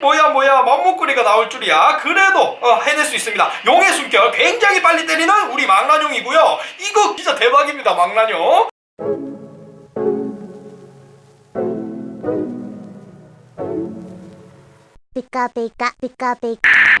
뭐야 뭐야 맘목걸이가 나올 줄이야. 그래도 어, 해낼 수 있습니다. 용의 숨결 굉장히 빨리 때리는 우리 망나뇽이고요. 이거 진짜 대박입니다 망나뇽. pika pika.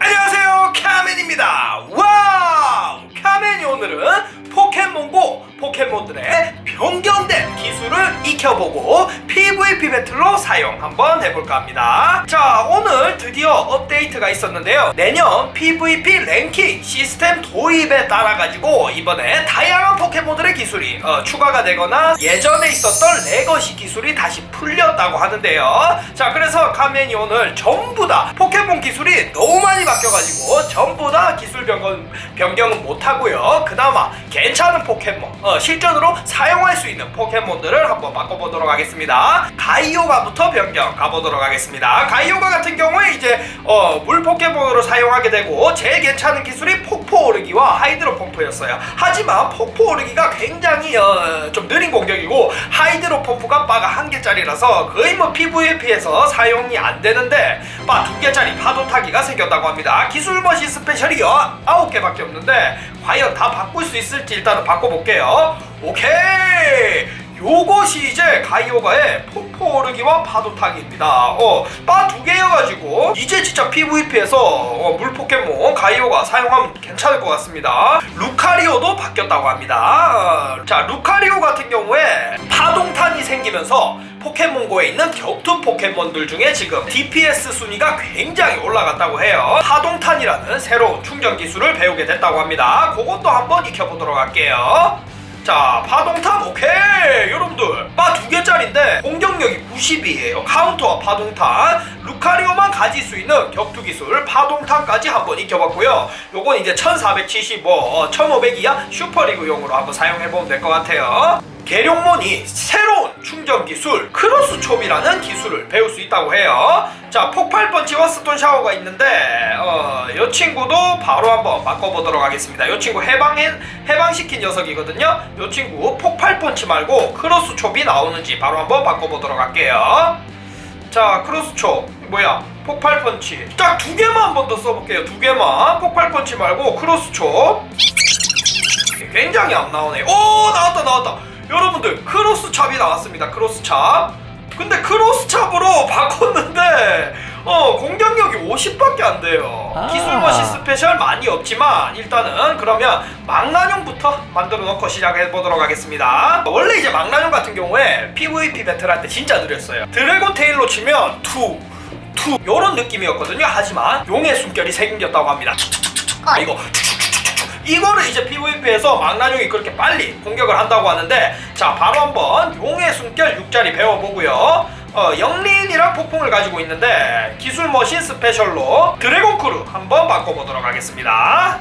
안녕하세요 카멘입니다. 와우! 카멘이 오늘은 포켓몬고 포켓몬들의 변경된 기술을 익혀보고 PVP 배틀로 사용 한번 해볼까 합니다. 자 오늘 드디어 업데이트가 있었는데요. 내년 PVP 랭킹 시스템 도입에 따라 가지고 이번에 다양한 포켓몬들의 기술이 어, 추가가 되거나 예전에 있었던 레거시 기술이 다시 풀렸다고 하는데요. 자 그래서 카멘이 오늘 전부 다 포켓몬 기술이 너무 많이 바뀌어가지고 전부 다 기술 변경, 변경은 못하고요. 그나마 괜찮은 포켓몬 어, 실전으로 사용할 수 있는 포켓몬들을 한번 바꿔보도록 하겠습니다 가이오가부터 변경 가보도록 하겠습니다. 가이오가 같은 경우에 이제 어, 물 포켓몬으로 사용하게 되고 제일 괜찮은 기술이 폭포 오르기와 하이드로 펌프였어요. 하지만 폭포 오르기가 굉장히 어, 좀 느린 공격이고 하이드로 펌프가 바가 한 개짜리라서 거의 뭐 PVP에서 사용이 안 되는데 바 두 개짜리 파도 타기가 생겼다고 합니다. 기술 머신 스페셜이 어, 아홉 개밖에 없는데 과연 다 바꿀 수 있을지 일단은 바꿔볼게요. 오케이 요것이 이제 가이오가의 폭포 오르기와 파도 타기입니다. 어, 바 두 개여가지고 이제 진짜 PVP에서 어, 물 포켓몬 가이오가 사용하면 괜찮을 것 같습니다. 루카리오도 바뀌었다고 합니다. 어, 자, 루카리오 같은 경우에 파동탄이 생기면서 포켓몬고에 있는 격투 포켓몬들 중에 지금 DPS 순위가 굉장히 올라갔다고 해요. 파동탄이라는 새로운 충전 기술을 배우게 됐다고 합니다. 그것도 한번 익혀보도록 할게요. 자 파동탄 오케이 90이에요. 카운터와 파동탄. 루카리오만 가질 수 있는 격투 기술 파동탄까지 한번 익혀봤고요. 요건 이제 1475 어, 1500이야? 슈퍼리그용으로 한번 사용해보면 될 것 같아요. 계룡몬이 새로운 충전 기술 크로스 촉이라는 기술을 배울 수 있다고 해요. 자 폭발 펀치와 스톤 샤워가 있는데 어, 이 친구도 바로 한번 바꿔보도록 하겠습니다. 이 친구 해방해 해방시킨 녀석이거든요. 이 친구 폭발 펀치 말고 크로스 촉이 나오는지 바로 한번 바꿔보도록 할게요. 자 크로스 촉 뭐야 폭발 펀치 딱 두 개만 한 번 더 써볼게요. 두 개만 폭발 펀치 말고 크로스 촉 굉장히 안 나오네. 오 나왔다 나왔다. 여러분들 크로스 찹이 나왔습니다. 크로스 찹. 근데 크로스 찹으로 바꿨는데 어 공격력이 50밖에 안 돼요. 아. 기술 머신 스페셜 많이 없지만 일단은 그러면 망나뇽부터 만들어 놓고 시작해 보도록 하겠습니다. 원래 이제 망나뇽 같은 경우에 PVP 배틀 할 때 진짜 느렸어요. 드래곤 테일로 치면 투투 요런 느낌이었거든요. 하지만 용의 숨결이 생겼다고 합니다. 아 이거 이거를 이제 PVP에서 망나뇽이 그렇게 빨리 공격을 한다고 하는데 자 바로 한번 용의 숨결 6자리 배워보고요 어, 영린이랑 폭풍을 가지고 있는데 기술 머신 스페셜로 드래곤 크루 한번 바꿔보도록 하겠습니다.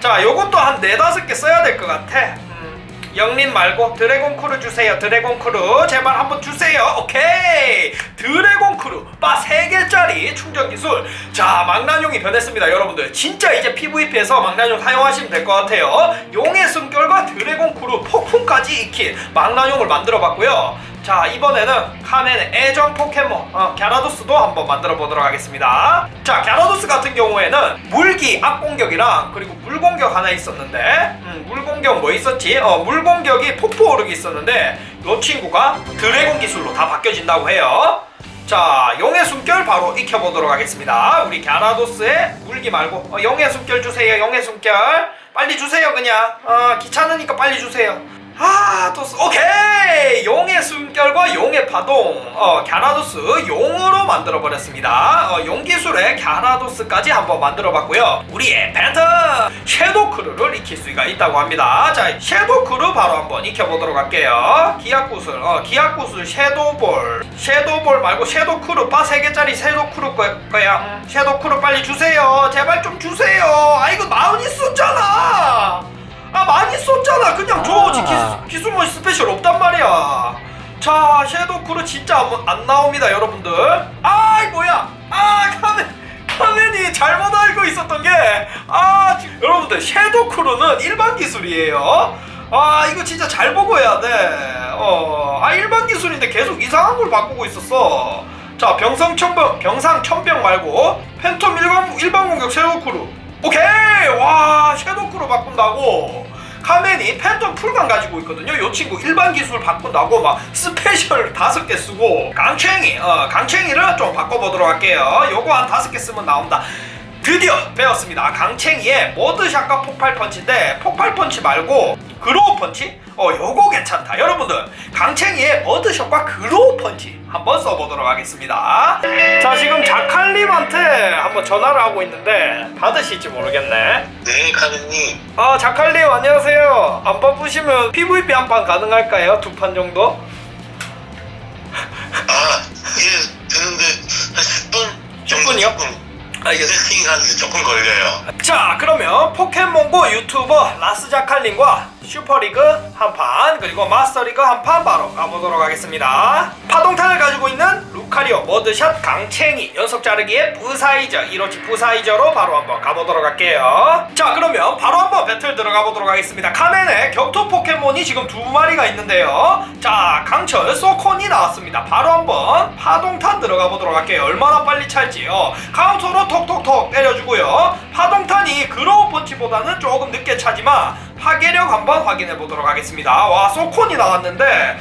자 요것도 한 네다섯 개 써야 될 것 같아. 음, 영린 말고 드래곤 크루 주세요. 드래곤 크루. 제발 한번 주세요. 오케이. 드래곤 크루. 바 3개짜리 충전 기술. 자 망나뇽이 변했습니다 여러분들. 진짜 이제 PVP에서 망나뇽 사용하시면 될 것 같아요. 용의 숨결과 드래곤 크루 폭풍까지 익힌 망나뇽을 만들어 봤고요 자 이번에는 카멘의 애정 포켓몬 어, 갸라도스도 한번 만들어 보도록 하겠습니다. 자 갸라도스 같은 경우에는 물기 악공격이랑 그리고 물공격 하나 있었는데 음, 물공격 뭐 있었지? 어, 물공격이 폭포 오르기 있었는데 이 친구가 드래곤 기술로 다 바뀌어진다고 해요. 자 용의 숨결 바로 익혀보도록 하겠습니다. 우리 갸라도스의 물기 말고 어, 용의 숨결 주세요 용의 숨결. 빨리 주세요 그냥. 어, 귀찮으니까 빨리 주세요 아, 또, 쓰- 오케이! 용의 숨결과 용의 파동, 어, 갸라도스 용으로 만들어 버렸습니다. 어, 용 기술의 갸라도스까지 한번 만들어 봤고요. 우리의 패턴! 섀도크루를 익힐 수가 있다고 합니다. 자, 섀도크루 바로 한번 익혀 보도록 할게요. 기압구슬, 어, 기압구슬 섀도볼. 섀도볼 말고 섀도크루, 바 3개짜리 섀도크루 거, 거야. 음, 섀도크루 빨리 주세요. 제발 좀 주세요. 아, 이거 많이 썼잖아! 말이야. 자 섀도우 크루 진짜 안, 안 나옵니다 여러분들. 아이 뭐야. 아 카멘 카멘이 잘못 알고 있었던 게아 여러분들 섀도우 크루는 일반 기술이에요. 아 이거 진짜 잘 보고 해야 돼 어 아 일반 기술인데 계속 이상한 걸 바꾸고 있었어. 자 병상 천병 병상 천병 말고 팬텀 일반 일반 공격 섀도크루. 오케이! 와 섀도크루 바꾼다고 카멘이 팬텀 풀강 가지고 있거든요. 요 친구 일반 기술 바꾼다고 막 스페셜 다섯 개 쓰고. 강챙이 어 강챙이를 좀 바꿔보도록 할게요. 요거 한 다섯 개 쓰면 나온다 드디어 배웠습니다. 강챙이의 머드샷과 폭발 펀치인데 폭발 펀치 말고 그로우 펀치? 어 요거 괜찮다. 여러분들 강챙이의 머드샷과 그로우 펀치 한번 써보도록 하겠습니다. 자 지금 자칼님한테 한번 전화를 하고 있는데 받으실지 모르겠네. 네, 카드님. 아 자칼님 안녕하세요. 안 바쁘시면 PVP 한 판 가능할까요? 두 판 정도? 아, 예, 되는데 한 10분? 10분이요? 조금 알겠습니다. 세팅하는데 조금 걸려요. 자 그러면 포켓몬고 유튜버 라스자칼님과 슈퍼리그 한 판 그리고 마스터리그 한 판 바로 가보도록 하겠습니다. 파동탄을 가지고 있는 루카리오 머드샷 강챙이. 연속 자르기의 부사이저 이로치 부사이저로 바로 한번 가보도록 할게요. 자 그러면 바로 한번 배틀 들어가 보도록 하겠습니다. 카멘의 격투 포켓몬이 지금 두 마리가 있는데요. 자 강철 소콘이 나왔습니다. 바로 한번 파동탄 들어가 보도록 할게요. 얼마나 빨리 찰지요? 카운터로 톡톡톡 때려주고요. 파동탄이 그로우 펀치보다는 조금 늦게 차지만 파괴력 한번 확인해 보도록 하겠습니다. 와 소콘이 나왔는데.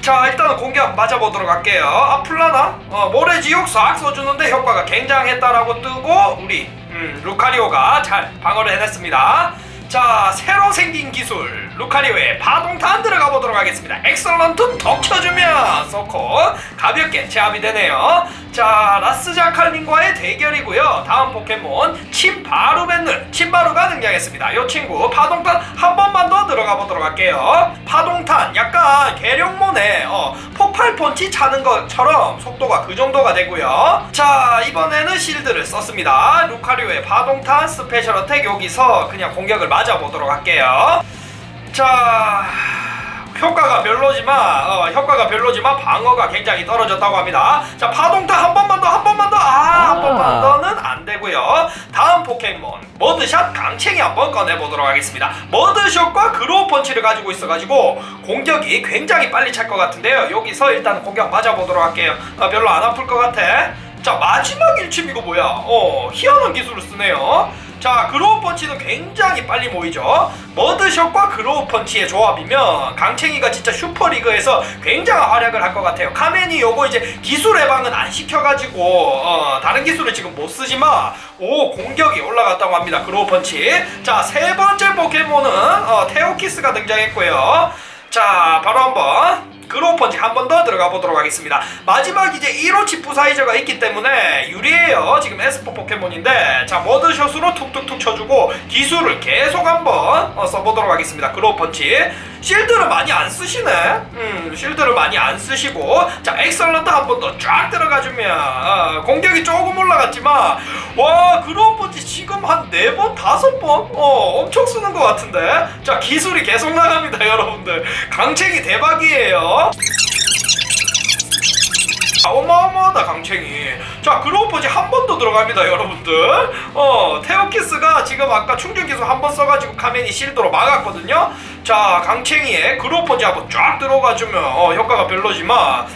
자 일단은 공격 맞아보도록 할게요. 아플라나? 어, 모래지옥 싹 써주는데 효과가 굉장했다라고 뜨고 우리 음, 루카리오가 잘 방어를 해냈습니다 자 새로 생긴 기술. 루카리오의 파동탄 들어가 보도록 하겠습니다. 엑설런트 덕 쳐주면 소코 가볍게 제압이 되네요. 자 라스자칼린과의 대결이고요. 다음 포켓몬 침바루벤느 침바루가 등장했습니다. 이 친구 파동탄 한 번만 더 들어가 보도록 할게요. 파동탄 약간 계룡몬에 어, 폭발 펀치 차는 것처럼 속도가 그 정도가 되고요. 자 이번에는 실드를 썼습니다. 루카리오의 파동탄 스페셜 어택 여기서 그냥 공격을 맞아 보도록 할게요. 자 효과가 별로지만 어, 효과가 별로지만 방어가 굉장히 떨어졌다고 합니다. 자 파동탄 한 번만 더 한 번만 더 아 포켓몬 머드샷 강챙이 한번 꺼내 보도록 하겠습니다. 머드샷과 그로우 펀치를 가지고 있어가지고 공격이 굉장히 빨리 찰 것 같은데요. 여기서 일단 공격 맞아 보도록 할게요. 아, 별로 안 아플 것 같아. 자 마지막 일침 이거 뭐야? 어 희한한 기술을 쓰네요. 자 그로우 펀치는 굉장히 빨리 모이죠. 머드샷과 그로우 펀치의 조합이면 강챙이가 진짜 슈퍼리그에서 굉장한 활약을 할 것 같아요. 카멘이 요거 이제 기술 해방은 안 시켜가지고 어, 다른 기술을 지금 못 쓰지만 오 공격이 올라갔다고 합니다. 그로우 펀치. 자 세 번째 포켓몬은 어, 테오키스가 등장했고요. 자 바로 한번 그로우 펀치 한 번 더 들어가 보도록 하겠습니다. 마지막 이제 1호치 부사이저가 있기 때문에 유리해요. 지금 에스퍼 포켓몬인데 자 머드샷으로 툭툭툭 쳐주고 기술을 계속 한번 어, 써보도록 하겠습니다. 그로우 펀치 실드를 많이 안 쓰시네. 음 실드를 많이 안 쓰시고 자 엑설런트 한 번 더 쫙 들어가주면 어, 공격이 조금 올라갔지만 와 그로우 펀치 지금 한 네 번 다섯 번 어, 엄청 쓰는 것 같은데 자 기술이 계속 나갑니다 여러분들 강챙이 대박이에요. 아, 어마어마하다 강챙이. 자 그로우퍼지 한 번 더 들어갑니다 여러분들. 어 테오키스가 지금 아까 충전기술 한번 써가지고 카멘이 실드로 막았거든요. 자 강챙이의 그로우퍼지 한번 쫙 들어가주면 어, 효과가 별로지만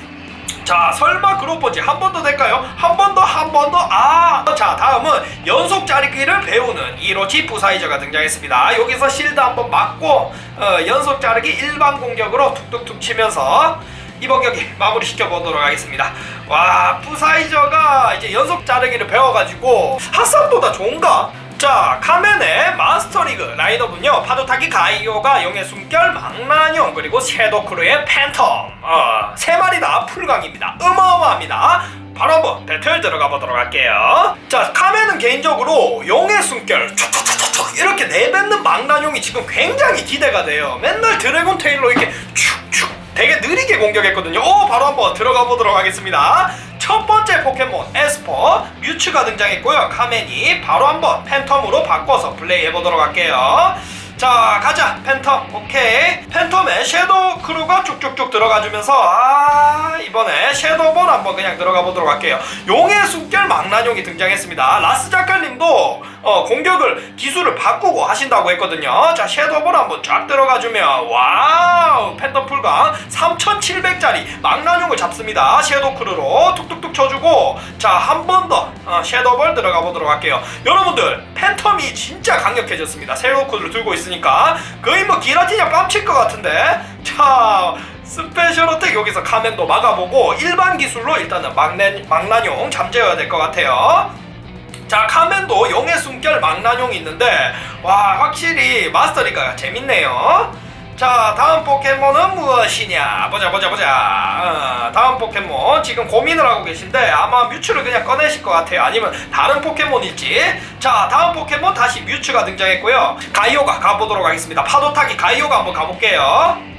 자 설마 그로퍼지 한 번 더 될까요? 한 번 더 한 번 더 아! 자 다음은 연속 자르기를 배우는 이로치 부사이저가 등장했습니다 여기서 실드 한번 맞고 어, 연속 자르기 일반 공격으로 툭툭툭 치면서 이번 경기 마무리 시켜보도록 하겠습니다 와 부사이저가 이제 연속 자르기를 배워가지고 핫산보다 좋은가? 자 카멘의 마스터리그 라인업은요. 파도타기 가이오가 용의 숨결 망나뇽 그리고 섀도크루의 팬텀. 어, 세 마리 다 풀강입니다. 어마어마합니다. 바로 한번 배틀 들어가 보도록 할게요. 자 카멘은 개인적으로 용의 숨결 촉촉촉촉 이렇게 내뱉는 망나뇽이 지금 굉장히 기대가 돼요. 맨날 드래곤 테일로 이렇게 축축 되게 느리게 공격했거든요. 오 바로 한번 들어가 보도록 하겠습니다 첫 번째 포켓몬 에스퍼 뮤츠가 등장했고요. 카멘이 바로 한번 팬텀으로 바꿔서 플레이해 보도록 할게요 자 가자 팬텀. 오케이. 팬텀에 섀도우 크루가 쭉쭉쭉 들어가주면서 아 이번에 섀도우본 한번 그냥 들어가 보도록 할게요. 용의 숨결 망나뇽이 등장했습니다. 라스 작가님도 어, 공격을 기술을 바꾸고 하신다고 했거든요. 자 섀도우본 한번 쫙 들어가주면 와우 팬텀 풀강 3700짜리 망나뇽을 잡습니다. 섀도우 크루로 툭툭툭 쳐주고 자 한 번더 어, 섀도우볼 들어가 보도록 할게요. 여러분들 팬텀이 진짜 강력해졌습니다. 섀도우 크루를 들고 있으니 까 거의 뭐 기라티냐 뺨칠 것 같은데? 자 스페셜 어택 여기서 카멘도 막아보고 일반 기술로 일단은 막내, 망나뇽 잠재워야 될 것 같아요. 자 카멘도 용의 숨결 망나뇽이 있는데 와 확실히 마스터리가 재밌네요 자 다음 포켓몬은 무엇이냐? 보자 보자 보자. 어, 다음 포켓몬 지금 고민을 하고 계신데 아마 뮤츠를 그냥 꺼내실 것 같아요. 아니면 다른 포켓몬일지? 자 다음 포켓몬 다시 뮤츠가 등장했고요. 가이오가 가보도록 하겠습니다. 파도타기 가이오가 한번 가볼게요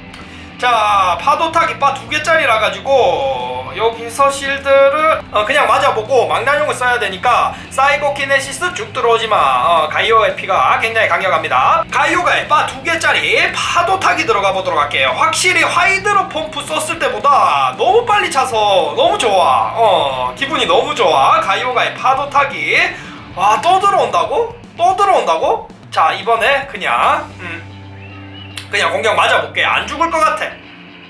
자 파도타기 바 두 개짜리라 가지고 여기서 실드를 어, 그냥 맞아보고 망나뇽을 써야 되니까 사이코키네시스 쭉 들어오지마. 어, 가이오의 피가 굉장히 강력합니다. 가이오가 바두 개짜리 파도타기 들어가 보도록 할게요. 확실히 하이드로 펌프 썼을 때보다 너무 빨리 차서 너무 좋아. 어 기분이 너무 좋아. 가이오가의 파도타기. 와 또 들어온다고? 또 들어온다고? 자 이번에 그냥 음, 그냥 공격 맞아볼게. 안 죽을 것 같아.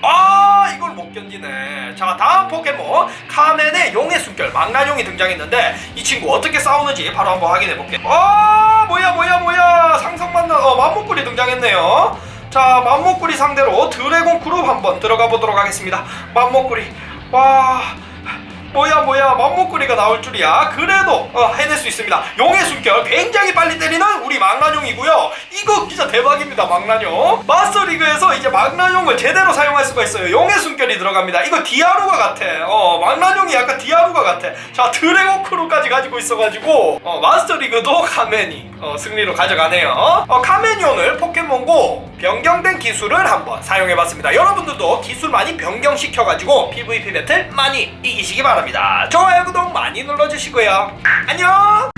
아 이걸 못 견디네. 자 다음 포켓몬. 카멘의 용의 숨결. 망나뇽이 등장했는데 이 친구 어떻게 싸우는지 바로 한번 확인해볼게. 아 뭐야 뭐야 뭐야. 상상만난 어 맘목구리 등장했네요. 자 맘목구리 상대로 드래곤 그룹 한번 들어가 보도록 하겠습니다. 맘목구리. 와 뭐야 뭐야 맘목구리가 나올 줄이야. 그래도 어, 해낼 수 있습니다. 용의 숨결 굉장히 빨리 때리는 우리 망나뇽이고요. 이거 진짜 대박입니다 망나뇽. 마스터리그에서 이제 망나뇽을 제대로 사용할 수가 있어요. 용의 숨결이 들어갑니다. 이거 디아루가 같아. 어 망나뇽이 약간 디아루가 같아. 자 드래곤 크루까지 가지고 있어가지고 어, 마스터리그도 카멘이 어, 승리로 가져가네요. 어, 오늘 포켓몬고 변경된 기술을 한번 사용해봤습니다. 여러분들도 기술 많이 변경시켜가지고 PVP 배틀 많이 이기시기 바랍 니다. 좋아요 구독 많이 눌러주시고요. 안녕